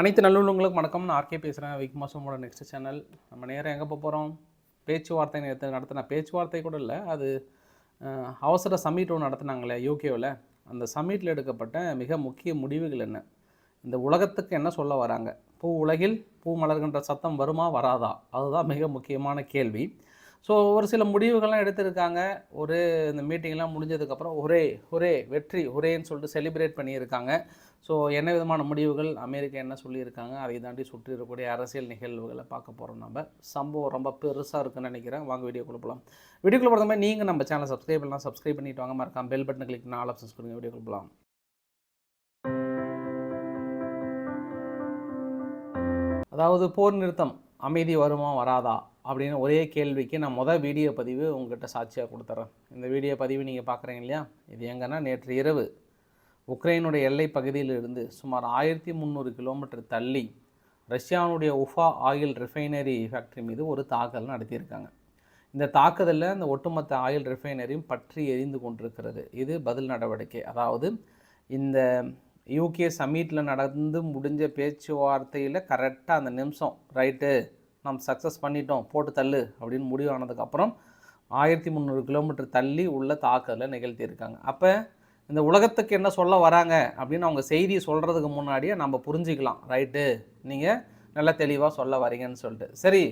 அனைத்து நல்லுள்ளவங்களுக்கும் வணக்கம். நான் ஆர்கே பேசுகிறேன் விக் மாசமோட நெக்ஸ்ட் சேனல் நம்ம நேரம் எங்கே போக போகிறோம் பேச்சுவார்த்தை நேற்று நடத்தின பேச்சுவார்த்தை கூட இல்லை. அது அவசர சம்மிட் ஒன்று நடத்தினாங்களே யூகேவில் அந்த சம்மிட்டில் எடுக்கப்பட்ட மிக முக்கிய முடிவுகள் என்ன? இந்த உலகத்துக்கு என்ன சொல்ல வராங்க? பூ உலகில் பூ மலர்கின்ற சத்தம் வருமா வராதா? அதுதான் மிக முக்கியமான கேள்வி. ஸோ ஒரு சில முடிவுகள்லாம் எடுத்திருக்காங்க. ஒரு இந்த மீட்டிங்லாம் முடிஞ்சதுக்கப்புறம் ஒரே ஒரே வெற்றி ஒரேன்னு சொல்லிட்டு செலிப்ரேட் பண்ணியிருக்காங்க. ஸோ என்ன விதமான முடிவுகள் அமெரிக்கா என்ன சொல்லியிருக்காங்க? அதை தாண்டி சுற்றி இருக்கக்கூடிய அரசியல் நிகழ்வுகளை பார்க்க போகிறோம் நம்ம. சம்பவம் ரொம்ப பெருசாக இருக்குன்னு நினைக்கிறேன். வாங்க வீடியோக்குள்ள போகலாம் வீடியோக்குள்ள போகிற மாதிரி நீங்கள் நம்ம சேனலை சப்ஸ்கிரைப் பண்ணலாம் சப்ஸ்கிரைப் பண்ணிட்டு வாங்க. மறக்காம பெல் பட்டன் கிளிக் பண்ணி ஆல் ஆப்ஷன்ஸ் கொடுங்க. வீடியோக்குள்ள போகலாம் அதாவது போர் நிறுத்தம் அமைதி வருமா வராதா அப்படின்னு ஒரே கேள்விக்கு நான் மொதல் வீடியோ பதிவு உங்ககிட்ட சாட்சியாக கொடுத்துட்றேன் இந்த வீடியோ பதிவு நீங்கள் பார்க்குறீங்க இல்லையா? இது எங்கன்னா நேற்று இரவு. உக்ரைனுடைய எல்லை பகுதியிலிருந்து சுமார் ஆயிரத்தி முந்நூறு கிலோமீட்டர் தள்ளி ரஷ்யாவுடைய உஃபா ஆயில் ரிஃபைனரி ஃபேக்ட்ரி மீது ஒரு தாக்குதல் நடத்தியிருக்காங்க. இந்த தாக்குதலில் இந்த ஒட்டுமொத்த ஆயில் ரிஃபைனரியும் பற்றி எரிந்து கொண்டிருக்கிறது. இது பதில் நடவடிக்கை. அதாவது இந்த யூகே சமீட்டில் நடந்து முடிஞ்ச பேச்சுவார்த்தையில் கரெக்டாக அந்த நிமிஷம் ரைட்டு நம்ம சக்ஸஸ் பண்ணிட்டோம் போட்டு தள்ளு அப்படின்னு முடிவானதுக்கப்புறம் ஆயிரத்தி முந்நூறு கிலோமீட்டர் தள்ளி உள்ள தாக்குதலை நிகழ்த்தியிருக்காங்க. அப்போ இந்த உலகத்துக்கு என்ன சொல்ல வராங்க அப்படின்னு அவங்க செய்தி சொல்கிறதுக்கு முன்னாடியே நம்ம புரிஞ்சுக்கலாம். ரைட்டு நீங்கள் நல்ல தெளிவாக சொல்ல வரீங்கன்னு சொல்லிட்டு. சரி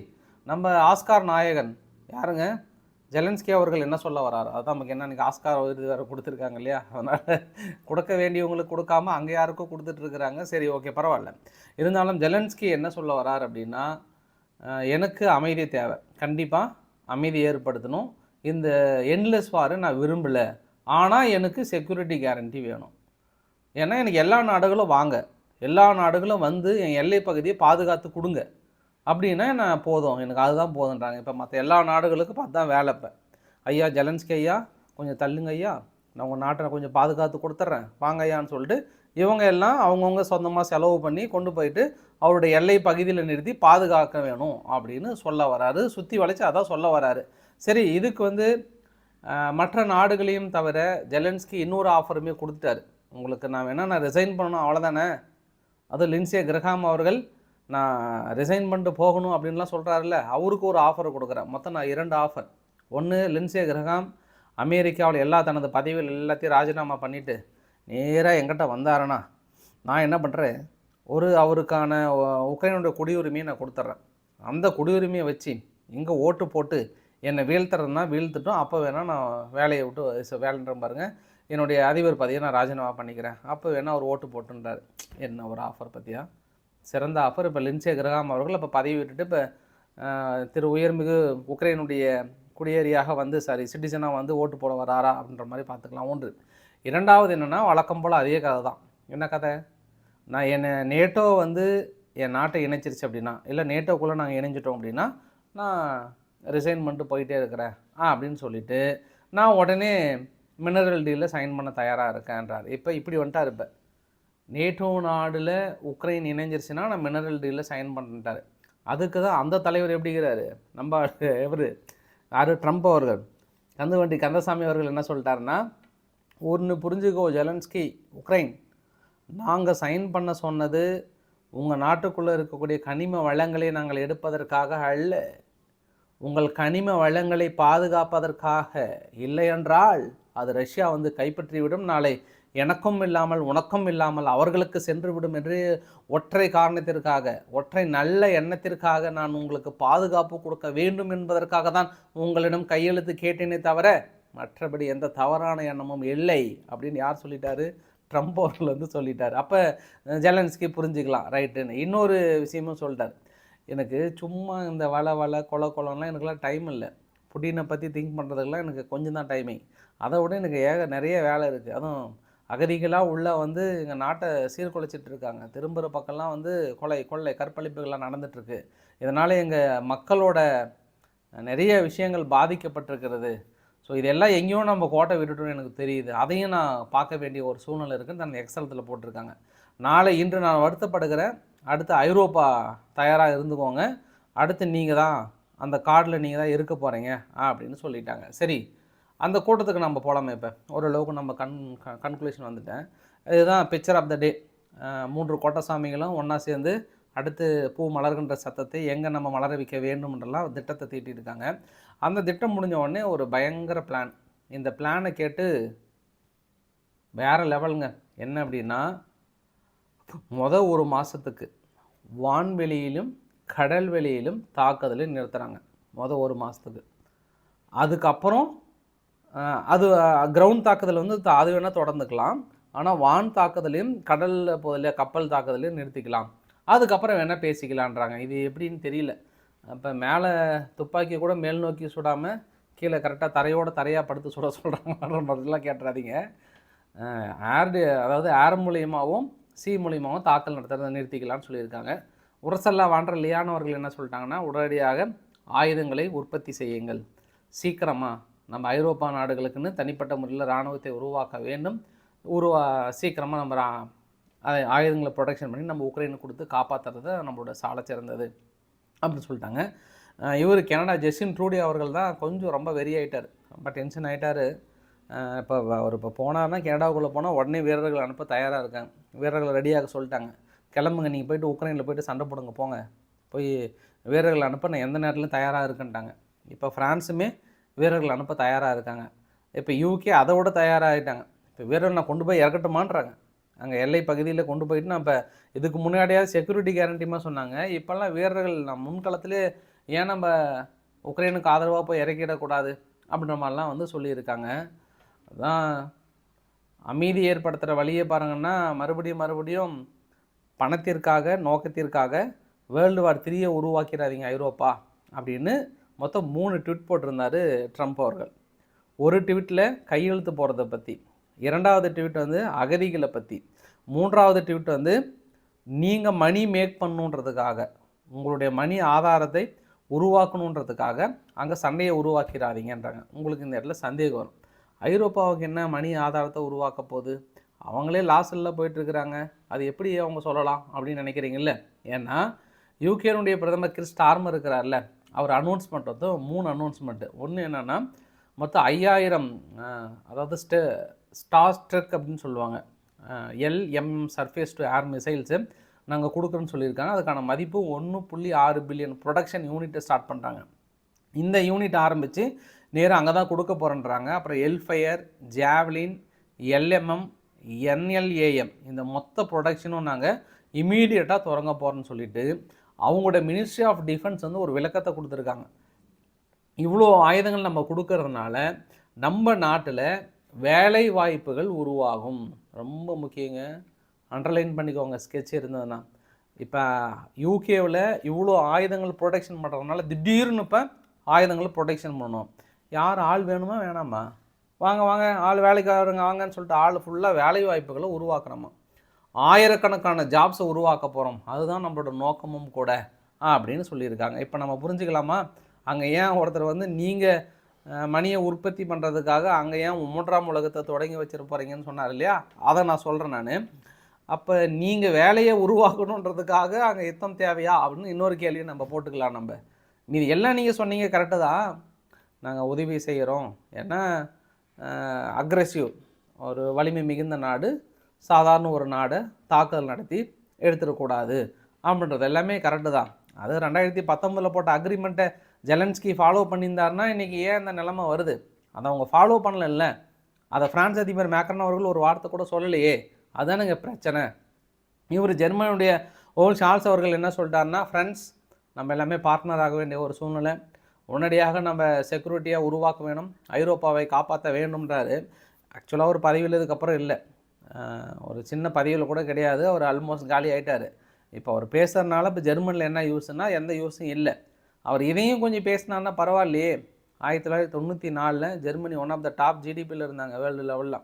நம்ம ஆஸ்கார் நாயகன் யாருங்க? ஜெலன்ஸ்கி அவர்கள் என்ன சொல்ல வராரு? அதுதான் நமக்கு என்ன இன்றைக்கி ஆஸ்கார் விருது வேறு கொடுத்துருக்காங்க இல்லையா? அதனால் கொடுக்க வேண்டியவங்களுக்கு கொடுக்காம அங்கே யாருக்கும் கொடுத்துட்ருக்குறாங்க சரி ஓகே பரவாயில்ல. இருந்தாலும் ஜெலன்ஸ்கி என்ன சொல்ல வரார் அப்படின்னா எனக்கு அமைதி தேவை. கண்டிப்பாக அமைதி ஏற்படுத்தணும். இந்த என்லெஸ் வாரை நான் விரும்பலை. ஆனால் எனக்கு செக்யூரிட்டி கேரண்டி வேணும். ஏன்னா எனக்கு எல்லா நாடுகளும் வாங்க. எல்லா நாடுகளும் வந்து என் எல்லை பகுதியை பாதுகாத்து கொடுங்க. அப்படின்னா நான் போதும். எனக்கு அதுதான் போதுன்றாங்க. இப்போ மற்ற எல்லா நாடுகளுக்கும் பார்த்து தான் வேலை இப்போ. ஐயா ஜெலன்ஸ்கி ஐயா கொஞ்சம் தள்ளுங்க ஐயா. நான் உங்கள் நாட்டை கொஞ்சம் பாதுகாத்து கொடுத்துட்றேன். வாங்க ஐயான்னு சொல்லிட்டு இவங்க எல்லாம் அவங்கவுங்க சொந்தமாக செலவு பண்ணி கொண்டு போயிட்டு அவருடைய எல்லை பகுதியில் நிறுத்தி பாதுகாக்க வேணும் அப்படின்னு சொல்ல வராரு. சுற்றி வளைச்சு அதான் சொல்ல வராரு. சரி இதுக்கு வந்து மற்ற நாடுகளையும் தவிர ஜெலன்ஸ்கி இன்னொரு ஆஃபருமே கொடுத்துட்டாரு. உங்களுக்கு நான் வேணால் நான் ரிசைன் பண்ணணும் அவ்வளோதானே அதுவும் லின்சியா கிரகாம் அவர்கள் நான் ரிசைன் பண்ணிட்டு போகணும் அப்படின்லாம் சொல்கிறாருல்ல அவருக்கு ஒரு ஆஃபர் கொடுக்குறேன். மொத்தம் நான் இரண்டு ஆஃபர் ஒன்று லின்சியா கிரகாம் அமெரிக்காவில் எல்லா தனது பதவிகள் எல்லாத்தையும் ராஜினாமா பண்ணிவிட்டு நேராக எங்கிட்ட வந்தாருன்னா நான் என்ன பண்ணுறேன் ஒரு அவருக்கான உ- உக்ரைனுடைய குடியுரிமையை நான் கொடுத்துட்றேன். அந்த குடியுரிமையை வச்சு இங்கே ஓட்டு போட்டு என்னை வீழ்த்துறதுனா வீழ்த்துட்டோம். அப்போ வேணால் நான் வேலையை விட்டு ச- வேலைன்ற என்னுடைய அதிபர் பதவியை நான் ராஜினாமா பண்ணிக்கிறேன். அப்போ வேணால் அவர் ஓட்டு போட்டுன்றார். என்ன ஒரு ஆஃபர் பற்றியா சிறந்த ஆஃபர் இப்போ லின்சே கிரகாம் அவர்கள் இப்போ பதவி விட்டுட்டு இப்போ திரு உயர்மிகு உக்ரைனுடைய குடியேறியாக வந்து சாரி சிட்டிசனாக வந்து ஓட்டு போட வராரா அப்படின்ற மாதிரி பார்த்துக்கலாம். ஒன்று. இரண்டாவது என்னென்னா வழக்கம் போல் அதே கதை தான். என்ன கதை? நான் என்னை நேட்டோ வந்து என் நாட்டை இணைச்சிருச்சு அப்படின்னா இல்லை நேட்டோக்குள்ளே நாங்கள் இணைஞ்சிட்டோம் அப்படின்னா நான் ரிசைன் பண்ணிட்டு போயிட்டே இருக்கிறேன். ஆ அப்படின்னு சொல்லிட்டு நான் உடனே மினரல் டீலில் சைன் பண்ண தயாராக இருக்கேன்றார் இப்போ இப்படி வந்துட்டார் இப்போ நேட்டோ நாடில் உக்ரைன் இணைஞ்சிருச்சுன்னா நான் மினரல் டீலில் சைன் பண்ணிட்டார் அதுக்கு தான் அந்த தலைவர் எப்படிங்கிறாரு? நம்ம எவர் யார்? ட்ரம்ப் அவர்கள். கந்துவண்டி கந்தசாமி அவர்கள் என்ன சொல்லிட்டாருன்னா ஒன்று புரிஞ்சுக்கோ ஜெலன்ஸ்கி உக்ரைன். நாங்கள் சைன் பண்ண சொன்னது உங்கள் நாட்டுக்குள்ளே இருக்கக்கூடிய கனிம வளங்களை நாங்கள் எடுப்பதற்காக அல்ல. உங்கள் கனிம வளங்களை பாதுகாப்பதற்காக இல்லையென்றால் அது ரஷ்யா வந்து கைப்பற்றிவிடும். நாளை எனக்கும் இல்லாமல் உனக்கும் இல்லாமல் அவர்களுக்கு சென்று விடும் என்று ஒற்றை காரணத்திற்காக ஒற்றை நல்ல எண்ணத்திற்காக நான் உங்களுக்கு பாதுகாப்பு கொடுக்க வேண்டும் என்பதற்காக தான் உங்களிடம் கையெழுத்து கேட்டேனே தவிர மற்றபடி எந்த தவறான எண்ணமும் இல்லை அப்படின்னு யார் சொல்லிட்டாரு? ட்ரம்ப் அவர்கள் வந்து சொல்லிட்டார். அப்போ ஜெலன்ஸ்கி புரிஞ்சுக்கலாம். ரைட்டுன்னு. இன்னொரு விஷயமும் சொல்லிட்டார் எனக்கு சும்மா இந்த வலை வலை கொலை கொலம்லாம் எனக்குலாம் டைம் இல்லை. புட்டினை பற்றி திங்க் பண்ணுறதுக்கெல்லாம் எனக்கு கொஞ்சம் தான் டைமிங் அதை விட எனக்கு ஏக நிறைய வேலை இருக்குது அதுவும் அகதிகளாக உள்ளே வந்து எங்கள் நாட்டை சீர்குலைச்சிட்டு இருக்காங்க. திரும்புகிற பக்கம்லாம் வந்து கொலை கொள்ளை கற்பழிப்புகள்லாம் நடந்துகிட்ருக்கு இதனால் எங்கள் மக்களோட நிறைய விஷயங்கள் பாதிக்கப்பட்டிருக்கிறது. ஸோ இதெல்லாம் எங்கேயோ நம்ம கோட்டை விட்டுட்டோம்னு எனக்கு தெரியுது. அதையும் நான் பார்க்க வேண்டிய ஒரு சூழ்நிலை இருக்குன்னு தன் எக்ஸலத்தில் போட்டிருக்காங்க. நாளை இன்று நான் வருத்தப்படுகிறேன். அடுத்து ஐரோப்பா தயாராக இருந்துக்கோங்க. அடுத்து நீங்கள் தான் அந்த கார்டில் நீங்கள் தான் இருக்க போகிறீங்க அப்படின்னு சொல்லிட்டாங்க. சரி அந்த கூட்டத்துக்கு நம்ம போகலாமே இப்போ. ஓரளவுக்கு நம்ம கன் கன்க்ளூஷன் வந்துட்டேன். இதுதான் பிக்சர் ஆஃப் த டே மூன்று கோட்டசாமிகளும் ஒன்றா சேர்ந்து அடுத்து பூ மலர்கின்ற சத்தத்தை எங்கே நம்ம மலர வைக்க வேண்டும்ன்றலாம் திட்டத்தை தீட்டியிருக்காங்க அந்த திட்டம் முடிஞ்ச உடனே ஒரு பயங்கர பிளான் இந்த பிளானை கேட்டு வேறு லெவலுங்க என்ன அப்படின்னா மொதல் ஒரு மாதத்துக்கு வான்வெளியிலும் கடல் வெளியிலும் தாக்குதலை நிறுத்துகிறாங்க முத ஒரு மாதத்துக்கு அதுக்கப்புறம் அது கிரவுண்ட் தாக்குதல் வந்து அது வேணால் தொடர்ந்துக்கலாம். ஆனால் வான் தாக்குதலையும் கடல் போதில் கப்பல் தாக்குதலையும் நிறுத்திக்கலாம். அதுக்கப்புறம் வேணால் பேசிக்கலான்றாங்க. இது எப்படின்னு தெரியல. அப்போ மேலே துப்பாக்கி கூட மேல் நோக்கி சுடாமல் கீழே கரெக்டாக தரையோட தரையாக படுத்து சுட சொல்கிறாங்க மாதிரிலாம் கேட்டுறாதீங்க. ஏர் அதாவது ஏர் மூலியமாகவும் சி மூலியமாகவும் தாக்கல் நடத்துறதை நிறுத்திக்கலாம்னு சொல்லியிருக்காங்க. உரசல்லா வான்ற லியானவர்கள் என்ன சொல்லிட்டாங்கன்னா உடனடியாக ஆயுதங்களை உற்பத்தி செய்யுங்கள். சீக்கிரமாக நம்ம ஐரோப்பா நாடுகளுக்குன்னு தனிப்பட்ட முறையில் இராணுவத்தை உருவாக்க வேண்டும். உருவா சீக்கிரமாக நம்ம ரா- அதை ஆயுதங்களை ப்ரொடெக்ஷன் பண்ணி நம்ம உக்ரைனுக்கு கொடுத்து காப்பாற்றுறது நம்மளோட சாலை சிறந்தது. அப்படின்னு சொல்லிட்டாங்க. இவர் கனடா ஜெஸ்டின் ட்ரூடி அவர்கள் தான் கொஞ்சம் ரொம்ப வெறி ஆகிட்டார் ரொம்ப டென்ஷன் ஆகிட்டார் இப்போ அவர் இப்போ போனார்னா கனடாவுக்குள்ளே போனால் உடனே வீரர்கள் அனுப்ப தயாராக இருக்காங்க. வீரர்களை ரெடியாக சொல்லிட்டாங்க. கிளம்புங்க நீங்கள் போயிட்டு உக்ரைனில் போயிட்டு சண்டை போடுங்க போங்க. போய் வீரர்கள் அனுப்ப நான் எந்த நேரத்துலையும் தயாராக இருக்குன்ட்டாங்க. இப்போ ஃப்ரான்ஸுமே வீரர்கள் அனுப்ப தயாராக இருக்காங்க. இப்போ யூகே அதை விட தயாராகிட்டாங்க இப்போ வீரர்கள் நான் கொண்டு போய் இறக்கட்டுமான்றாங்க. அங்கே எல்லை பகுதியில் கொண்டு போயிட்டு நான் இப்போ இதுக்கு முன்னாடியாவது செக்யூரிட்டி கேரண்டிமா சொன்னாங்க. இப்போல்லாம் வீரர்கள் நான் முன்களத்திலே ஏன் நம்ம உக்ரைனுக்கு ஆதரவாக போய் இறக்கிடக்கூடாது அப்படின்ற மாதிரிலாம் வந்து சொல்லியிருக்காங்க. அதான் அமைதி ஏற்படுத்துகிற வழியை பாருங்கன்னா மறுபடியும் மறுபடியும் பணத்திற்காக நோக்கத்திற்காக வேர்ல்டு வார் த்ரீயை உருவாக்கிறாதீங்க ஐரோப்பா அப்படின்னு மொத்தம் மூணு ட்விட் போட்டிருந்தாரு ட்ரம்ப் அவர்கள். ஒரு ட்விட்டில் கையெழுத்து போகிறத பற்றி இரண்டாவது ட்விட் வந்து அகதிகளை பற்றி மூன்றாவது ட்விட் வந்து நீங்கள் மணி மேக் பண்ணுன்றதுக்காக உங்களுடைய மணி ஆதாரத்தை உருவாக்கணுன்றதுக்காக அங்கே சண்டையை உருவாக்கிறாதீங்கன்றாங்க உங்களுக்கு இந்த இடத்துல சந்தேகம் வரும். ஐரோப்பாவுக்கு என்ன மணி ஆதாரத்தை உருவாக்க போகுது? அவங்களே லாஸில் போயிட்டுருக்குறாங்க அது எப்படி அவங்க சொல்லலாம் அப்படின்னு நினைக்கிறீங்கல்ல? ஏன்னா யூகேனுடைய பிரதமர் கிறிஸ் ஸ்டார்மர் இருக்கிறார்ல அவர் அனௌன்ஸ்மெண்ட் வந்து மூணு அனௌன்ஸ்மெண்ட்டு ஒன்று என்னென்னா மொத்தம் ஐயாயிரம் அதாவது ஸ்டே ஸ்டார் ஸ்ட்ரெக் அப்படின்னு சொல்லுவாங்க. LM surface to air missiles நாங்கள் கொடுக்குறோன்னு சொல்லியிருக்காங்க. அதுக்கான மதிப்பு ஒன்று புள்ளி ஆறு பில்லியன் ப்ரொடக்ஷன் யூனிட்டை ஸ்டார்ட் பண்ணுறாங்க இந்த யூனிட் ஆரம்பித்து நேராக அங்கே தான் கொடுக்க போகிறேன்றாங்க அப்புறம் எல்ஃபயர் ஜாவ்லின் எல்எம்எம் என்எல்ஏஎம் இந்த மொத்த ப்ரொடக்ஷனும் நாங்கள் இமீடியட்டாக தொடங்க போகிறோன்னு சொல்லிட்டு அவங்களோட மினிஸ்ட்ரி ஆஃப் டிஃபென்ஸ் வந்து ஒரு விளக்கத்தை கொடுத்துருக்காங்க. இவ்வளோ ஆயுதங்கள் நம்ம கொடுக்கறதுனால நம்ம நாட்டில் வேலை வாய்ப்புகள் உருவாகும். ரொம்ப முக்கியங்க. அண்டர்லைன் பண்ணிக்கோங்க ஸ்கெட்ச் இருந்ததுன்னா. இப்போ யூகேவில் இவ்வளோ ஆயுதங்கள் ப்ரொடெக்ஷன் பண்ணுறதுனால திடீர்னு இப்போ ஆயுதங்கள் ப்ரொடெக்ஷன் பண்ணணும் யார் ஆள் வேணுமா வேணாமா? வாங்க வாங்க ஆள் வேலைக்காரங்க வாங்கன்னு சொல்லிட்டு ஆள் ஃபுல்லாக வேலை வாய்ப்புகளை உருவாக்குறோமா? ஆயிரக்கணக்கான ஜாப்ஸை உருவாக்க போகிறோம் அதுதான் நம்மளோட நோக்கமும் கூட அப்படின்னு சொல்லியிருக்காங்க. இப்போ நம்ம புரிஞ்சுக்கலாமா? அங்கே ஏன் ஒருத்தர் வந்து நீங்கள் மணியை உற்பத்தி பண்ணுறதுக்காக அங்கே ஏன் மூன்றாம் உலகத்தை தொடங்கி வச்சிருப்போறீங்கன்னு சொன்னார் இல்லையா? அதை நான் சொல்கிறேன் நான். அப்போ நீங்கள் வேலையை உருவாக்கணுன்றதுக்காக அங்கே யுத்தம் தேவையா? அப்படின்னு இன்னொரு கேள்வியை நம்ம போட்டுக்கலாம் நம்ம. இது எல்லாம் நீங்கள் சொன்னீங்க கரெக்டு தான். நாங்கள் உதவி செய்கிறோம் ஏன்னா அக்ரெசிவ் ஒரு வலிமை மிகுந்த நாடு சாதாரண ஒரு நாடை தாக்குதல் நடத்தி எடுத்துடக்கூடாது அப்படின்றது எல்லாமே கரெக்டு தான். அது ரெண்டாயிரத்தி பத்தொம்பதில் போட்ட அக்ரிமெண்ட்டை ஜெலன்ஸ்கி ஃபாலோ பண்ணியிருந்தாருன்னா இன்றைக்கி ஏன் இந்த நிலமை வருது? அதை அவங்க ஃபாலோ பண்ணல அதை ஃப்ரான்ஸ் அதிபர் மேக்ரன் அவர்கள் ஒரு வார்த்தை கூட சொல்லலையே. அதானுங்க பிரச்சனை. இவர் ஜெர்மனியுடைய ஓல் ஷால்ஸ் அவர்கள் என்ன சொல்லிட்டாருன்னா ஃப்ரெண்ட்ஸ் நம்ம எல்லாமே பார்ட்னர் ஆக வேண்டிய ஒரு சூழ்நிலை. உடனடியாக நம்ம செக்யூரிட்டியாக உருவாக்க வேணும். ஐரோப்பாவை காப்பாற்ற வேண்டும்ன்றாரு. ஆக்சுவலாக ஒரு பதவியில் இதுக்கப்புறம் இல்லை. ஒரு சின்ன பதவியில் கூட கிடையாது. அவர் ஆல்மோஸ்ட் காலி ஆகிட்டார் இப்போ அவர் பேசுறதுனால இப்போ ஜெர்மனியில் என்ன யூஸ்னால் எந்த யூஸும் இல்லை. அவர் இதையும் கொஞ்சம் பேசினான்னா பரவாயில்லையே. ஆயிரத்தி தொள்ளாயிரத்தி தொண்ணூற்றி நாலில் Germany one of the top ஜிடிபியில் இருந்தாங்க வேர்ல்டு லெவலில்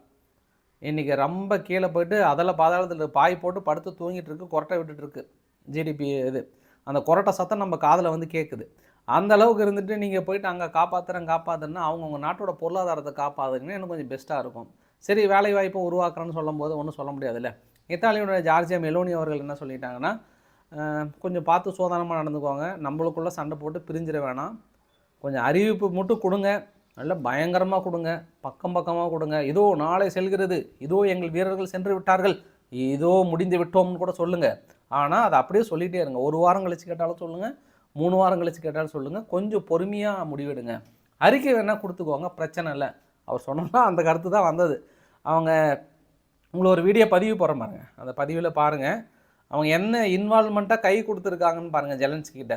இன்றைக்கி ரொம்ப கீழே போயிட்டு அதில் பாதாளத்தில் பாய் போட்டு படுத்து தூங்கிட்டு இருக்கு கொரட்டை விட்டுட்டுருக்கு ஜிடிபி இது. அந்த கொரட்டை சத்தம் நம்ம காதில் வந்து கேட்குது அந்த அளவுக்கு இருந்துட்டு நீங்கள் போயிட்டு அங்கே காப்பாற்றுறேன் காப்பாற்றுறேன்னா அவங்கவுங்க நாட்டோட பொருளாதாரத்தை காப்பாற்றுங்கன்னா இன்னும் கொஞ்சம் பெஸ்ட்டாக இருக்கும். சரி வேலை வாய்ப்பை உருவாக்குறேன்னு சொல்லும்போது ஒன்றும் சொல்ல முடியாதுல்ல. இத்தாலியோட ஜார்ஜியா மெலோனி அவர்கள் என்ன சொல்லிட்டாங்கன்னா கொஞ்சம் பார்த்து சோதனமாக நடந்துக்கோங்க. நம்மளுக்குள்ளே சண்டை போட்டு பிரிஞ்சிட வேணாம். கொஞ்சம் அறிவிப்பு மட்டும் கொடுங்க. நல்ல பயங்கரமாக கொடுங்க. பக்கம் பக்கமாக கொடுங்க. இதோ நாளை செல்கிறது. இதோ எங்கள் வீரர்கள் சென்று விட்டார்கள். இதோ முடிந்து விட்டோம்னு கூட சொல்லுங்கள் ஆனால் அதை அப்படியே சொல்லிகிட்டே இருங்க. ஒரு வாரம் கழிச்சு கேட்டாலும் சொல்லுங்கள் மூணு வாரம் கழிச்சு கேட்டாலும் சொல்லுங்கள் கொஞ்சம் பொறுமையாக முடிவெடுங்க. அறிக்கை வேணால் கொடுத்துக்கோங்க. பிரச்சனை இல்லை. அவர் சொன்னோம்னா அந்த கருத்து தான் வந்தது. அவங்க உங்களை ஒரு வீடியோ பதிவு போகிற பாருங்க. அந்த பதிவில் பாருங்கள் அவங்க என்ன இன்வால்மெண்ட்டாக கை கொடுத்துருக்காங்கன்னு பாருங்கள் ஜெலன்ஸ் கிட்ட.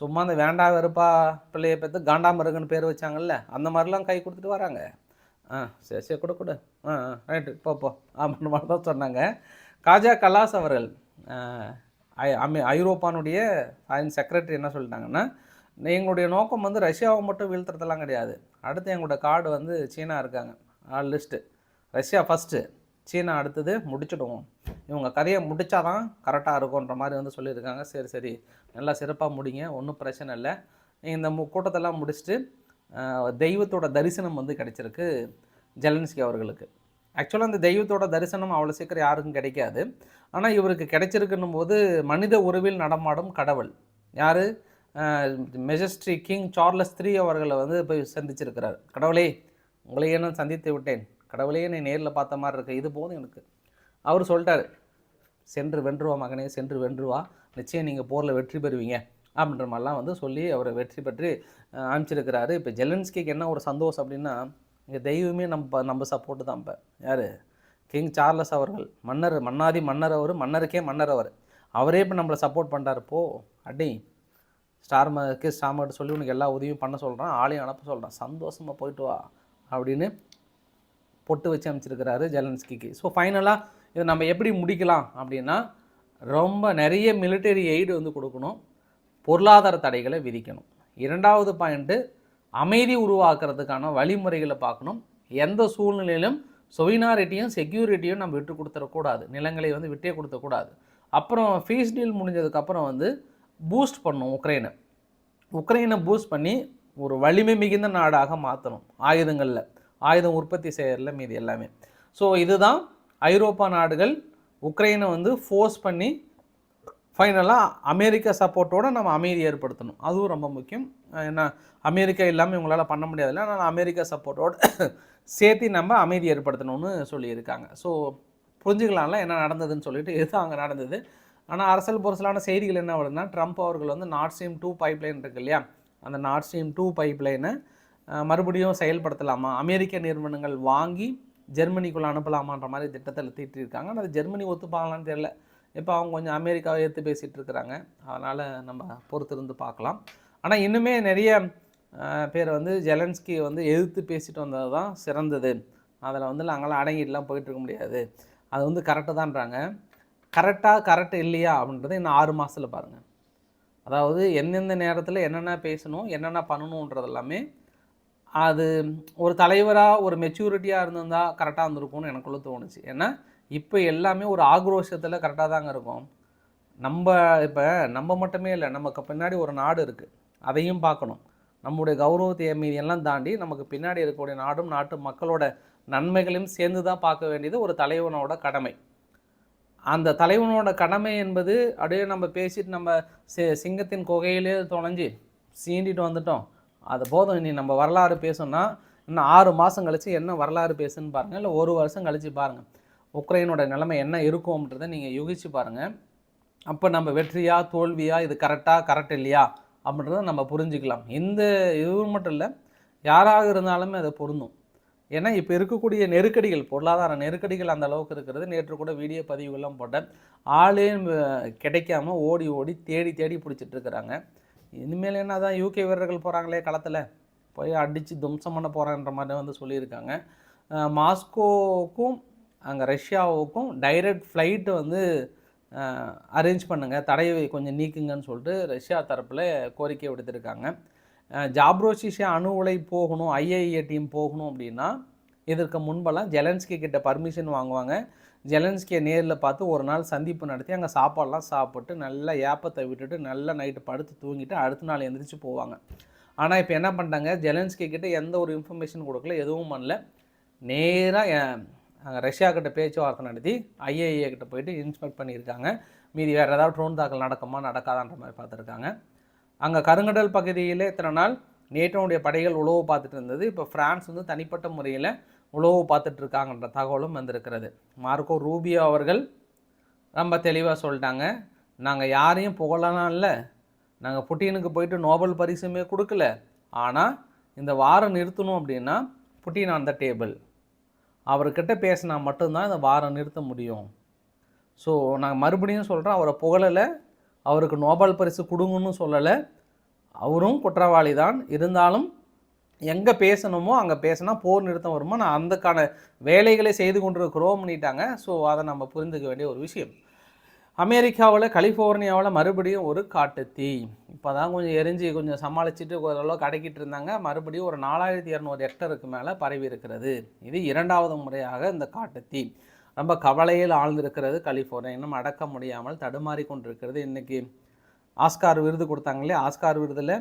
சும்மா அந்த வேண்டா வெறுப்பா பிள்ளைய பார்த்து காண்டாமருகன்னு பேர் வச்சாங்கல்ல. அந்த மாதிரிலாம் கை கொடுத்துட்டு வராங்க. ஆ சரி சரி கொடு கொடு. ஆ ஆ ரைட்டு போ போ. அப்படின்ற மாதிரி தான் சொன்னாங்க. காஜா கலாஸ் அவர்கள். ஐரோப்பானுடைய ஃபாரின் செக்ரட்டரி என்ன சொல்லிட்டாங்கன்னா எங்களுடைய நோக்கம் வந்து ரஷ்யாவை மட்டும் வீழ்த்துறதெல்லாம் கிடையாது. அடுத்து எங்களோட கார்டு வந்து சீனா இருக்காங்க. All list Russia first China அடுத்தது முடிச்சிடுவோம். இவங்க கதையை முடித்தா தான் கரெக்டாக இருக்கும்ன்ற மாதிரி வந்து சொல்லியிருக்காங்க. சரி சரி. நல்லா சிறப்பாக முடிங்க. ஒன்றும் பிரச்சனை இல்லை. இந்த மு கூட்டத்தெல்லாம் முடிச்சுட்டு தெய்வத்தோட தரிசனம் வந்து கிடச்சிருக்கு ஜெலன்ஸ்கி அவர்களுக்கு. ஆக்சுவலாக அந்த தெய்வத்தோட தரிசனம் அவ்வளோ சீக்கிரம் யாருக்கும் கிடைக்காது. ஆனால் இவருக்கு கிடைச்சிருக்குன்னும் போது மனித உருவில் நடமாடும் கடவுள். யார்? மெஜஸ்ட்ரி கிங் சார்லஸ் த்ரீ அவர்களை வந்து போய் சந்திச்சிருக்கிறார். கடவுளே உங்களையே நான் சந்தித்து விட்டேன்? கடவுளையே நீ நேரில் பார்த்த மாதிரி இருக்கு. இது போதும் எனக்கு. அவர் சொல்லிட்டாரு சென்று வென்றுவா மகனே சென்று வென்றுவா. நிச்சயம் நீங்கள் போரில் வெற்றி பெறுவீங்க. அப்படின்ற மாதிரிலாம் வந்து சொல்லி அவரை வெற்றி பெற்று அனுப்பிச்சிருக்கிறாரு. இப்போ ஜெலன்ஸ்கிக்கு என்ன ஒரு சந்தோஷம் அப்படின்னா இங்கே தெய்வமே நம்ம நம்ம சப்போர்ட்டு தான் இப்போ. யார்? கிங் சார்லஸ் அவர்கள். மன்னர் மன்னாதி மன்னர் அவர் மன்னருக்கே மன்னர் அவர். அவரே இப்போ நம்மளை சப்போர்ட் பண்ணுறாரு போ அடி. ஸ்டார் மக்கு ஸ்டாமர்ட்டு சொல்லி உனக்கு எல்லா உதவியும் பண்ண சொல்கிறான் ஆளையும் அனுப்ப சொல்கிறான் சந்தோஷமாக போயிட்டு வா அப்படின்னு பொட்டு வச்சு அமைச்சிருக்கிறாரு ஜெலன்ஸ்கிக்கு. ஸோ ஃபைனலாக இதை நம்ம எப்படி முடிக்கலாம் அப்படின்னா ரொம்ப நிறைய மிலிட்டரி எய்டு வந்து கொடுக்கணும். பொருளாதார தடைகளை விதிக்கணும். இரண்டாவது பாயிண்ட்டு அமைதி உருவாக்குறதுக்கான வழிமுறைகளை பார்க்கணும். எந்த சூழ்நிலையிலும் சொவினாரிட்டியும் செக்யூரிட்டியும் நம்ம விட்டு கொடுத்துடக்கூடாது. நிலங்களை வந்து விட்டே கொடுத்தக்கூடாது அப்புறம் ஃபீஸ் டீல் முடிஞ்சதுக்கப்புறம் வந்து பூஸ்ட் பண்ணணும் உக்ரைனை. உக்ரைனை பூஸ்ட் பண்ணி ஒரு வலிமை மிகுந்த நாடாக மாற்றணும் ஆயுதங்களில். ஆயுதம் உற்பத்தி செய்கிறதுல மீதி எல்லாமே. ஸோ இதுதான் ஐரோப்பா நாடுகள் உக்ரைனை வந்து ஃபோர்ஸ் பண்ணி ஃபைனலாக அமெரிக்கா சப்போர்ட்டோடு நம்ம அமைதி ஏற்படுத்தணும். அதுவும் ரொம்ப முக்கியம். ஏன்னா அமெரிக்கா இல்லாமல் இவங்களால் பண்ண முடியாதுல்ல. அதனால் அமெரிக்கா சப்போர்ட்டோடு சேர்த்து நம்ம அமைதி ஏற்படுத்தணும்னு சொல்லியிருக்காங்க. ஸோ புரிஞ்சுக்கலாம்ல என்ன நடந்ததுன்னு சொல்லிட்டு இதுதான் அங்கே நடந்தது. ஆனால் அரசியல் பொருசலான செய்திகள் என்ன வருதுன்னா ட்ரம்ப் அவர்கள் வந்து நார்த் ஸ்ட்ரீம் டூ பைப்லைன் இருக்கு இல்லையா? அந்த நார்த் ஸ்ட்ரீம் டூ பைப்லைனை மறுபடியும் செயல்படுத்தலாமா? அமெரிக்க நிறுவனங்கள் வாங்கி ஜெர்மனிக்குள்ளே அனுப்பலாமான்ற மாதிரி திட்டத்தில் தீட்டிருக்காங்க ஆனால் அது ஜெர்மனி ஒத்துப்பாங்களான்னு தெரியல. இப்போ அவங்க கொஞ்சம் அமெரிக்காவை ஏற்று பேசிகிட்டு இருக்கிறாங்க. அதனால் நம்ம பொறுத்திருந்து பார்க்கலாம். ஆனால் இன்னுமே நிறைய பேர் வந்து ஜெலன்ஸ்கி வந்து எதிர்த்து பேசிட்டு வந்தது தான் சிறந்தது. அதில் வந்து நாங்களாம் அடங்கிட்டுலாம் போயிட்டுருக்க முடியாது. அது வந்து கரெக்டு தான்றாங்க. கரெக்டாக கரெக்ட் இல்லையா அப்படின்றத இன்னும் ஆறு மாதத்தில் பாருங்கள் அதாவது எந்தெந்த நேரத்தில் என்னென்ன பேசணும் என்னென்ன பண்ணணுன்றது எல்லாமே அது ஒரு தலைவராக ஒரு மெச்சூரிட்டியாக இருந்திருந்தால் கரெக்டாக இருந்திருக்கும்னு எனக்குள்ள தோணுச்சு. ஏன்னா இப்போ எல்லாமே ஒரு ஆக்ரோஷத்தில் கரெக்டாக தாங்க இருக்கும். நம்ம இப்போ நம்ம மட்டுமே இல்லை நமக்கு பின்னாடி ஒரு நாடு இருக்குது அதையும் பார்க்கணும். நம்முடைய கௌரவத்தை மீதியெல்லாம் தாண்டி நமக்கு பின்னாடி இருக்கக்கூடிய நாடும் நாட்டு மக்களோட நன்மைகளையும் சேர்ந்து தான் பார்க்க வேண்டியது ஒரு தலைவனோட கடமை. அந்த தலைவனோட கடமை என்பது அப்படியே நம்ம பேசிட்டு நம்ம சிங்கத்தின் குகையிலே தொலைஞ்சு சீண்டிட்டு வந்துட்டோம். அது போதும். இனி நம்ம வரலாறு பேசணும்னா இன்னும் ஆறு மாதம் கழித்து என்ன வரலாறு பேசுன்னு பாருங்கள் இல்லை ஒரு வருஷம் கழிச்சு பாருங்கள் உக்ரைனோட நிலைமை என்ன இருக்கும்ன்றதை நீங்கள் யூகிச்சு பாருங்கள் அப்போ நம்ம வெற்றியா தோல்வியா இது கரெக்டாக கரெக்ட் இல்லையா? அப்படின்றத நம்ம புரிஞ்சுக்கலாம். இந்த இது மட்டும் இல்லை யாராக இருந்தாலுமே அது பொருந்தும். ஏன்னா இப்போ இருக்கக்கூடிய நெருக்கடிகள் பொருளாதார நெருக்கடிகள் அந்த அளவுக்கு இருக்கிறது. நேற்று கூட வீடியோ பதிவுகள்லாம் போட்டேன். ஆளே கிடைக்காம ஓடி ஓடி தேடி தேடி பிடிச்சிட்டு இருக்கிறாங்க. இனிமேல் என்ன தான் யூகே வீரர்கள் போகிறாங்களே களத்தில்? போய் அடித்து தும்சம் பண்ண போகிறான்ற மாதிரி வந்து சொல்லியிருக்காங்க. மாஸ்கோவுக்கும் அங்கே ரஷ்யாவுக்கும் டைரக்ட் ஃப்ளைட்டு வந்து அரேஞ்ச் பண்ணுங்கள் தடையை கொஞ்சம் நீக்குங்கன்னு சொல்லிட்டு ரஷ்யா தரப்பில் கோரிக்கை விடுத்திருக்காங்க. ஜாப்ரோசிஷே ஜாப்ரோசிஷியா அணு உலை போகணும் ஐஐஏ டீம் போகணும் அப்படின்னா இதற்கு முன்பெல்லாம் ஜெலன்ஸ்கி கிட்ட பர்மிஷன் வாங்குவாங்க. ஜெலன்ஸ்கியை நேரில் பார்த்து ஒரு நாள் சந்திப்பு நடத்தி அங்கே சாப்பாடெலாம் சாப்பிட்டு நல்லா ஏப்பத்தை விட்டுட்டு நல்லா நைட்டு படுத்து தூங்கிட்டு அடுத்த நாள் எந்திரிச்சு போவாங்க. ஆனால் இப்போ என்ன பண்ணிட்டாங்க? ஜெலன்ஸ்கி கிட்ட எந்த ஒரு இன்ஃபர்மேஷன் கொடுக்கல எதுவும் பண்ணல. நேராக ரஷ்யா கிட்ட பேச்சுவார்த்தை நடத்தி ஐஏஏ கிட்ட போயிட்டு இன்ஸ்பெக்ட் பண்ணியிருக்காங்க. மீதி வேறு ஏதாவது ட்ரோன் தாக்கல் நடக்குமா நடக்காதான்ற மாதிரி பார்த்துருக்காங்க. அங்கே கருங்கடல் பகுதியில் இத்தனை நாள்? நேட்டோனுடைய படைகள் உழவு பார்த்துட்டு இருந்தது. இப்போ ஃப்ரான்ஸ் வந்து தனிப்பட்ட முறையில் உழவு பார்த்துட்டு இருக்காங்கன்ற தகவலும் வந்திருக்கிறது. மார்க்கோ ரூபியோ அவர்கள் ரொம்ப தெளிவாக சொல்லிட்டாங்க. நாங்கள் யாரையும் புகழலாம் இல்லை. நாங்கள் புட்டினுக்கு போயிட்டு நோபல் பரிசுமே கொடுக்கல. ஆனால் இந்த வாரம் நிறுத்தணும் அப்படின்னா புட்டின் ஆன் த டேபிள் அவர்கிட்ட பேசினா மட்டும்தான் இந்த வாரம் நிறுத்த முடியும். ஸோ நான் மறுபடியும் சொல்கிறேன் அவரை புகழலை அவருக்கு நோபல் பரிசு கொடுங்கன்னு சொல்லலை. அவரும் குற்றவாளி தான். இருந்தாலும் எங்கே பேசணுமோ அங்கே பேசினா போர் நிறுத்தம் வருமோ நான் அந்தக்கான வேலைகளை செய்து கொண்டிருக்கிறோம் பண்ணிட்டாங்க ஸோ அதை நம்ம புரிந்துக்க வேண்டிய ஒரு விஷயம். அமெரிக்காவில் கலிஃபோர்னியாவில் மறுபடியும் ஒரு காட்டு தீ இப்போ தான் கொஞ்சம் எரிஞ்சு கொஞ்சம் சமாளிச்சுட்டு ஓரளவுக்கு கடைக்கிட்டு இருந்தாங்க. மறுபடியும் ஒரு நாலாயிரத்தி இரநூறு ஹெக்டருக்கு மேலே பரவி இருக்கிறது. இது இரண்டாவது முறையாக இந்த காட்டுத்தீ. ரொம்ப கவலையில் ஆழ்ந்திருக்கிறது கலிஃபோர்னியா. இன்னும் அடக்க முடியாமல் தடுமாறி கொண்டிருக்கிறது இன்றைக்கி ஆஸ்கார் விருது கொடுத்தாங்களே ஆஸ்கார் விருதில்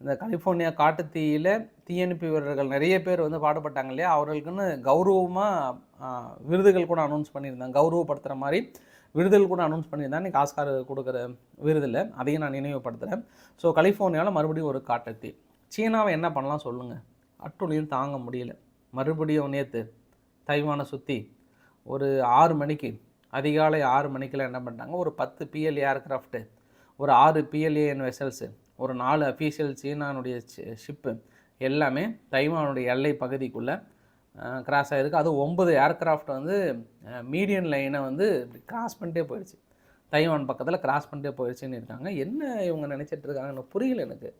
இந்த கலிஃபோர்னியா காட்டுத்தீயில் தீயணைப்பு வீரர்கள் நிறைய பேர் வந்து பாடுபட்டாங்க இல்லையா? அவர்களுக்குன்னு கௌரவமாக விருதுகள் கூட அனௌன்ஸ் பண்ணியிருந்தாங்க. கௌரவப்படுத்துகிற மாதிரி விருதுகள் கூட அனௌன்ஸ் பண்ணியிருந்தேன். இன்றைக்கி ஆஸ்கார் கொடுக்குற விருதில் அதையும் நான் நினைவுபடுத்துகிறேன் ஸோ கலிஃபோர்னியாவில் மறுபடியும் ஒரு காட்டத்தி. சீனாவை என்ன பண்ணலாம் சொல்லுங்கள் அட்டுழியும் தாங்க முடியல. மறுபடியும் நேற்று தைவானை சுற்றி ஒரு ஆறு மணிக்கு அதிகாலை ஆறு மணிக்கெல்லாம் என்ன பண்ணிட்டாங்க? ஒரு பத்து பிஎல் ஏர்க்ராஃப்ட்டு ஒரு ஆறு பிஎல்ஏஎன் வெசல்ஸு ஒரு நாலு அஃபீஷியல் சீனானுடைய ஷிப்பு எல்லாமே தைவானுடைய எல்லை பகுதிக்குள்ளே கிராஸ் ஆகிருக்கு அது ஒம்பது ஏர்க்ராஃப்ட் வந்து மீடியன் லைனை வந்து கிராஸ் பண்ணிட்டே போயிடுச்சு. தைவான் பக்கத்தில் கிராஸ் பண்ணிட்டே போயிடுச்சுன்னு இருக்காங்க. என்ன இவங்க நினச்சிட்டு இருக்காங்கன்னு புரியல எனக்கு.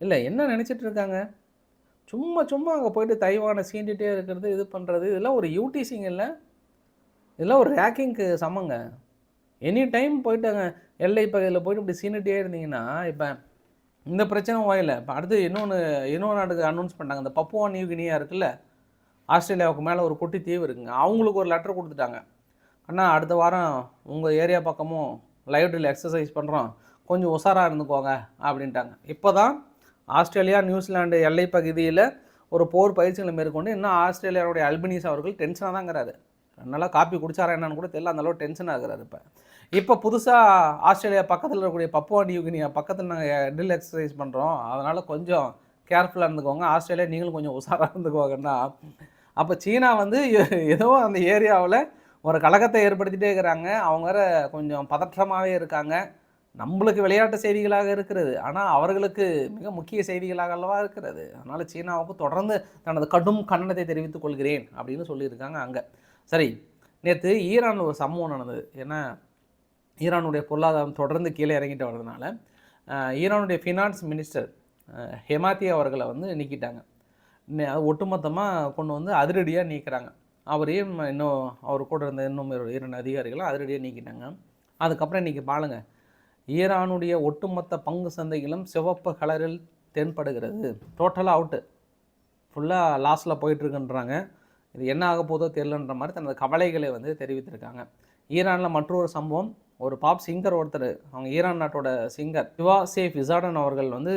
இல்லை என்ன நினச்சிட்டு இருக்காங்க? சும்மா சும்மா அங்கே போயிட்டு தைவானை சீண்டிகிட்டே இருக்கிறது இது பண்ணுறது இதெல்லாம் ஒரு யூடிசிங் இல்லை. இதெல்லாம் ஒரு ரேக்கிங்க்கு சமங்க. எனி டைம் போயிட்டு அங்கே எல்லை பகுதியில் போயிட்டு இப்படி சீனிட்டே இருந்தீங்கன்னா இப்போ இந்த பிரச்சனை வாயில இப்போ அடுத்து இன்னொன்று இன்னொரு நாட்டுக்கு அனௌன்ஸ் பண்ணாங்க இந்த பப்புவா நியூகினியா இருக்குல்ல. ஆஸ்திரேலியாவுக்கு மேலே ஒரு குட்டி தீவு இருக்குங்க. அவங்களுக்கு ஒரு லெட்டர் கொடுத்துட்டாங்க. அண்ணா அடுத்த வாரம் உங்கள் ஏரியா பக்கமும் லைவ் ட்ரில் எக்ஸசைஸ் பண்ணுறோம் கொஞ்சம் உஷாராக இருந்துக்கோங்க அப்படின்ட்டாங்க. இப்போ தான் ஆஸ்திரேலியா நியூசிலாண்டு எல்லை பகுதியில் ஒரு போர் பயிற்சிகளை மேற்கொண்டு இன்னும் ஆஸ்திரேலியாவுடைய அல்பினிஸ் அவர்கள் டென்ஷனாக தாங்கிறாரு நல்லா காப்பி குடிச்சாரா என்னன்னு கூட தெரியல அந்தளவு டென்ஷன் ஆகுறாரு இப்போ. இப்போ புதுசாக ஆஸ்திரேலியா பக்கத்தில் இருக்கக்கூடிய பப்புவா நியூகினியா பக்கத்தில் நாங்கள் ட்ரில் எக்ஸசைஸ் பண்ணுறோம் அதனால் கொஞ்சம் கேர்ஃபுல்லாக இருந்துக்கோங்க. ஆஸ்திரேலியா நீங்களும் கொஞ்சம் உஷாராக இருந்துக்கோங்கன்னா அப்போ சீனா வந்து ஏதோ அந்த ஏரியாவில் ஒரு கழகத்தை ஏற்படுத்திட்டே இருக்கிறாங்க. அவங்க வேற கொஞ்சம் பதற்றமாகவே இருக்காங்க. நம்மளுக்கு விளையாட்டு செய்திகளாக இருக்கிறது. ஆனால் அவர்களுக்கு மிக முக்கிய செய்திகளாக அல்லவா இருக்கிறது. அதனால் சீனாவுக்கு தொடர்ந்து தனது கடும் கண்டனத்தை தெரிவித்துக் கொள்கிறேன் அப்படின்னு சொல்லியிருக்காங்க அங்கே. சரி நேற்று ஈரானில் ஒரு சம்பவம் நடந்தது. ஏன்னா ஈரானுடைய பொருளாதாரம் தொடர்ந்து கீழே இறங்கிட்டு வர்றதுனால ஈரானுடைய ஃபினான்ஸ் மினிஸ்டர் ஹெமாத்தி அவர்களை வந்து நீக்கிட்டாங்க. ஒட்டுமொத்தமாக கொண்டு வந்து அதிரடியாக நீக்கிறாங்க. அவரையும் இன்னும் அவர் கூட இருந்த இன்னும் இரண்டு அதிகாரிகளும் அதிரடியாக நீக்கிட்டாங்க. அதுக்கப்புறம் இன்றைக்கி பாருங்க ஈரானுடைய ஒட்டுமொத்த பங்கு சந்தைகளும் சிவப்பு கலரில் தென்படுகிறது. டோட்டலாக அவுட்டு ஃபுல்லாக லாஸில் போயிட்டுருக்குன்றாங்க. இது என்ன ஆக போதோ தெரிலன்ற மாதிரி தனது கவலைகளை வந்து தெரிவித்திருக்காங்க. ஈரானில் மற்றொரு சம்பவம் ஒரு பாப் சிங்கர் ஒருத்தர் அவங்க ஈரான் நாட்டோட சிங்கர் சிவா சேஃப் இசாடன் அவர்கள் வந்து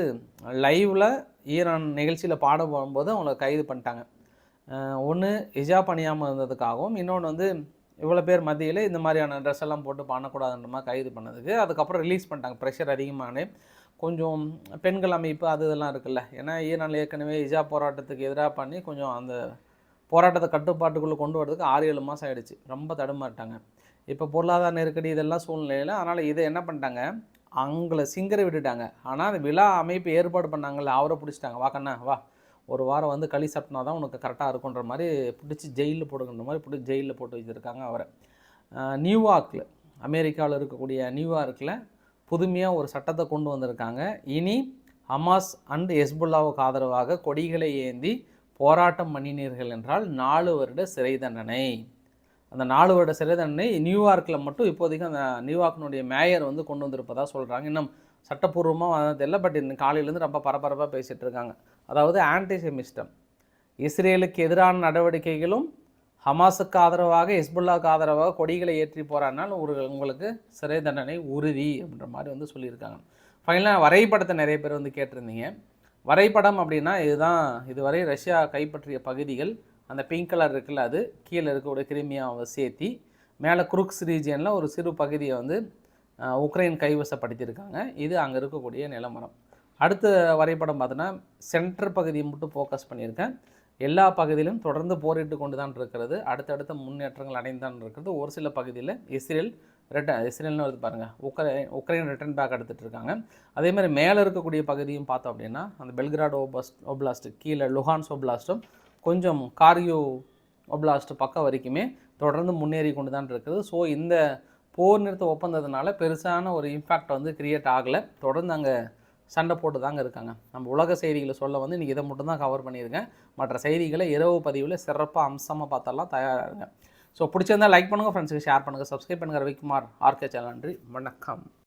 லைவில் ஈரான் நிகழ்ச்சியில் பாட போகும்போது அவங்கள கைது பண்ணிட்டாங்க. ஒன்று ஹிஜாப் அணியாமல் இருந்ததுக்காகவும் இன்னொன்று வந்து இவ்வளோ பேர் மத்தியில் இந்த மாதிரியான ட்ரெஸ் எல்லாம் போட்டு பண்ணக்கூடாதுன்ற மாதிரி கைது பண்ணதுக்கு அதுக்கப்புறம் ரிலீஸ் பண்ணிட்டாங்க. ப்ரெஷர் அதிகமானே. கொஞ்சம் பெண்கள் அமைப்பு அது இதெல்லாம் இருக்குல்ல. ஏன்னா ஈரான் ஏற்கனவே ஹிஜாப் போராட்டத்துக்கு எதிராக பண்ணி கொஞ்சம் அந்த போராட்டத்தை கட்டுப்பாட்டுக்குள்ளே கொண்டு வரதுக்கு ஆறு ஏழு மாதம் ஆகிடுச்சு ரொம்ப தடுமாறிட்டாங்க. இப்போ பொருளாதார நெருக்கடி இதெல்லாம் சூழ்நிலையில் அதனால் இதை என்ன பண்ணிட்டாங்க? அவங்கள சிங்கரை விட்டுட்டாங்க. ஆனால் அந்த விழா அமைப்பு ஏற்பாடு பண்ணாங்கல்ல அவரை பிடிச்சிட்டாங்க. வா கண்ணா வா. ஒரு வாரம் வந்து களி சாப்பிட்னா தான் உனக்கு கரெக்டாக இருக்குன்ற மாதிரி பிடிச்சி ஜெயிலில் போடுங்கிற மாதிரி பிடிச்சி ஜெயிலில் போட்டு வச்சுருக்காங்க அவரை. நியூயார்க்கில் அமெரிக்காவில் இருக்கக்கூடிய நியூயார்க்கில் புதுமையாக ஒரு சட்டத்தை கொண்டு வந்திருக்காங்க. இனி ஹமாஸ் அண்ட் ஹெஸ்புல்லாவுக்கு ஆதரவாக கொடிகளை ஏந்தி போராட்டம் பண்ணினீர்கள் என்றால் நாலு வருட சிறை தண்டனை. அந்த நாலு வருட சிறை தண்டனை நியூயார்க்கில் மட்டும் இப்போதைக்கு அந்த நியூயார்க்கினுடைய மேயர் வந்து கொண்டு வந்திருப்பதாக சொல்கிறாங்க இன்னும் சட்டப்பூர்வமாக வந்தது தெரியல பட் இன்னும் காலையிலேருந்து ரொம்ப பரபரப்பாக பேசிகிட்டு இருக்காங்க. அதாவது ஆன்டிசெமிஸ்டம் இஸ்ரேலுக்கு எதிரான நடவடிக்கைகளும் ஹமாஸுக்கு ஆதரவாக ஹிஸ்புல்லாவுக்கு ஆதரவாக கொடிகளை ஏற்றி போகிறானால் ஒரு உங்களுக்கு சிறை தண்டனை உறுதி அப்படின்ற மாதிரி வந்து சொல்லியிருக்காங்க. ஃபைனலாக வரைபடத்தை நிறைய பேர் வந்து கேட்டிருந்தீங்க. வரைபடம் அப்படின்னா இதுதான் இதுவரை ரஷ்யா கைப்பற்றிய பகுதிகள். அந்த பிங்க் கலர் இருக்குல்ல அது கீழே இருக்கக்கூடிய கிரிமியாவை சேர்த்தி மேலே குருக்ஸ் ரீஜியனில் ஒரு சிறு பகுதியை வந்து உக்ரைன் கைவசப்படுத்தியிருக்காங்க. இது அங்கே இருக்கக்கூடிய நிலமரம். அடுத்த வரைபடம் பார்த்தோன்னா சென்டர் பகுதியை மட்டும் ஃபோக்கஸ் பண்ணியிருக்கேன். எல்லா பகுதியிலும் தொடர்ந்து போரிட்டு கொண்டு தான் இருக்கிறது. அடுத்தடுத்த முன்னேற்றங்கள் அடைந்தான் இருக்கிறது. ஒரு சில பகுதியில் இஸ்ரேல் ரிட்டன் இஸ்ரேல்னு வருது பாருங்கள் உக்ரை உக்ரைன் ரிட்டன் பேக் எடுத்துகிட்டு இருக்காங்க. அதே மாதிரி மேலே இருக்கக்கூடிய பகுதியும் பார்த்தோம் அப்படின்னா அந்த பெல்கிராட் ஓபஸ்ட் ஓப்ளாஸ்ட்டு கீழே லுஹான்ஸ் ஓப்ளாஸ்ட்டும் கொஞ்சம் காரியோ ஒப்லாஸ்ட் பக்கம் வரைக்குமே தொடர்ந்து முன்னேறி கொண்டு தான் இருக்குது. ஸோ இந்த போர் நிறுத்த ஒப்பந்தத்தினால பெருசான ஒரு இம்பேக்ட் வந்து கிரியேட் ஆகலை. தொடர்ந்து அங்கே சண்டை போட்டு தாங்க இருக்காங்க. நம்ம உலக செய்திகளை சொல்ல வந்து இன்றைக்கி இதை மட்டும் தான் கவர் பண்ணியிருக்கேன். மற்ற செய்திகளை இரவு பதிவில் சிறப்பாக அம்சமாக பார்த்தெல்லாம் தயாராக இருங்க. ஸோ பிடிச்சிருந்தால் லைக் பண்ணுங்கள் ஃப்ரெண்ட்ஸுக்கு ஷேர் பண்ணுங்கள் சப்ஸ்கிரைப் பண்ணுங்கள் ரவிக்குமார் ஆர்கே சேனல். நன்றி. வணக்கம்.